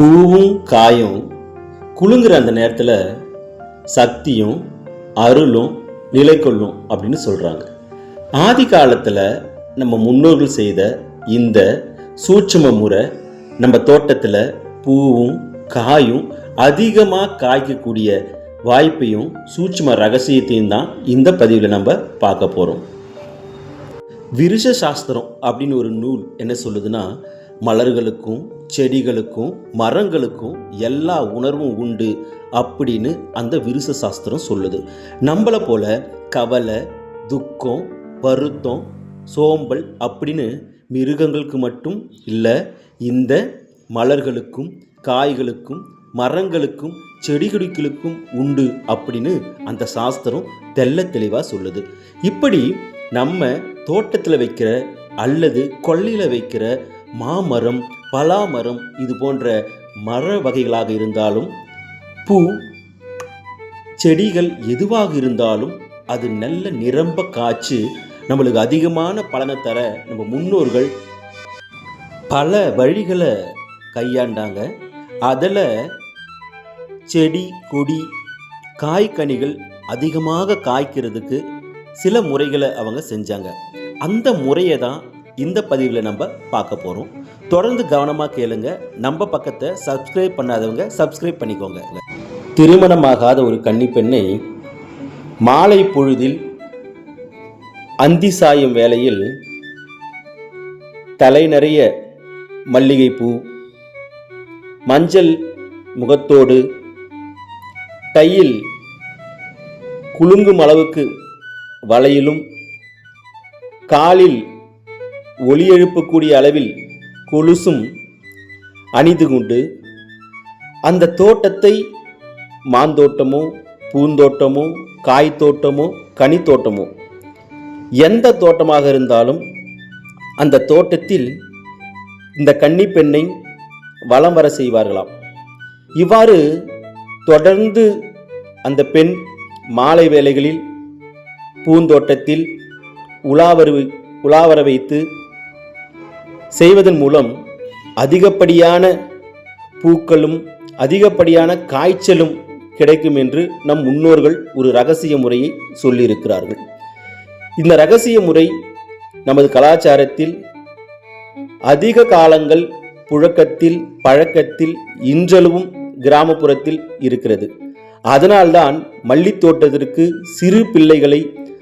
பூவும் காயும் குலுங்குற அந்த நேரத்தில் சக்தியும் அருளும் நிலை கொள்ளும் அப்படின்னு சொல்கிறாங்க ஆதி காலத்தில் நம்ம முன்னோர்கள் செய்த இந்த சூட்சும முறை நம்ம தோட்டத்தில் பூவும் காயும் அதிகமாக காய்க்கக்கூடிய வாய்ப்பையும் சூட்சும ரகசியத்தையும் தான் இந்த பதிவில் நம்ம பார்க்க போகிறோம் விருஷ சாஸ்திரம் அப்படின்னு ஒரு நூல் என்ன சொல்லுதுன்னா மலர்களுக்கும் செடிகளுக்கும் மரங்களுக்கும் எல்லா உணர்வும் உண்டு அப்படின்னு அந்த விருச சாஸ்திரம் சொல்லுது. நம்மளை போல கவலை துக்கம் வருத்தம் சோம்பல் அப்படின்னு மிருகங்களுக்கு மட்டும் இல்லை இந்த மலர்களுக்கும் காய்களுக்கும் மரங்களுக்கும் செடிகளுக்கும் உண்டு அப்படின்னு அந்த சாஸ்திரம் தெள்ள தெளிவாக சொல்லுது. இப்படி நம்ம தோட்டத்தில் வைக்கிற அல்லது கொல்லையில் வைக்கிற மாமரம் பலாமரம் இது போன்ற மர வகைகளாக இருந்தாலும் பூ செடிகள் எதுவாக இருந்தாலும் அது நல்ல நிரம்ப காய்ச்சி நம்மளுக்கு அதிகமான பலனை தர நம்ம முன்னோர்கள் பல வழிகளை கையாண்டாங்க. அதில் செடி கொடி காய்கனிகள் அதிகமாக காய்க்கிறதுக்கு சில முறைகளை அவங்க செஞ்சாங்க. அந்த முறையை தான் இந்த பதிவில் நம்ம பார்க்க போகிறோம் தொடர்ந்து கவனமாக கேளுங்க. நம்ம பக்கத்தை சப்ஸ்கிரைப் பண்ணாதவங்க சப்ஸ்கிரைப் பண்ணிக்கோங்க. திருமணமாகாத ஒரு கன்னிப்பெண்ணை மாலை பொழுதில் அந்தி சாயும் வேளையில் தலை நிறைய மல்லிகைப்பூ மஞ்சள் முகத்தோடு கையில் குலுங்கும் அளவுக்கு வளையிலும் காலில் ஒலி எழுப்பக்கூடிய அளவில் கொலுசும் அணிந்து கொண்டு அந்த தோட்டத்தை மாந்தோட்டமோ பூந்தோட்டமோ காய் தோட்டமோ கனித்தோட்டமோ எந்த தோட்டமாக இருந்தாலும் அந்த தோட்டத்தில் இந்த கன்னி பெண்ணை வலம் வர செய்வார்களாம். இவ்வாறு தொடர்ந்து அந்த பெண் மாலை வேளைகளில் பூந்தோட்டத்தில் உலாவரு உலாவர வைத்து செய்வதன் மூலம் அதிகப்படியான பூக்களும் அதிகப்படியான காய்ச்சலும் கிடைக்கும் என்று நம் முன்னோர்கள் ஒரு ரகசிய முறையை சொல்லியிருக்கிறார்கள். இந்த ரகசிய முறை நமது கலாச்சாரத்தில் அதிக காலங்கள் புழக்கத்தில் பழக்கத்தில் இன்றளவும் கிராமப்புறத்தில் இருக்கிறது. அதனால்தான் மல்லித்தோட்டத்திற்கு சிறு பிள்ளைகளை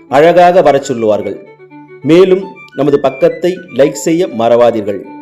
அழகாக வரச் சொல்லுவார்கள். மேலும் நமது பக்கத்தை லைக் செய்ய மறவாதீர்கள்.